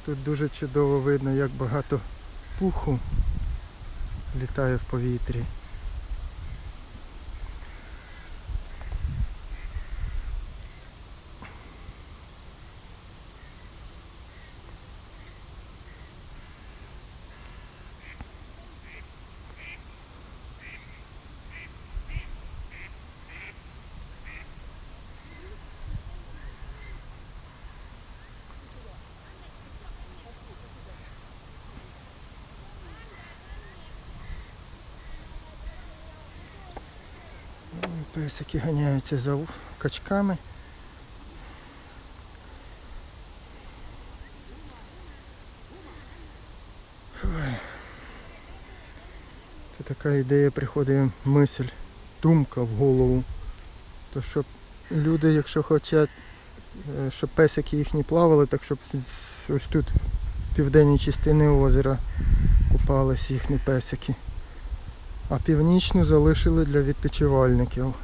Тут дуже чудово видно, як багато пуху літає в повітрі. Песики ганяються за качками. Це така ідея приходить мисль, думка в голову. То щоб люди, якщо хочуть, е, щоб песики їхні плавали, так щоб ось тут в південній частині озера купались їхні песики. А північну залишили для відпочивальників.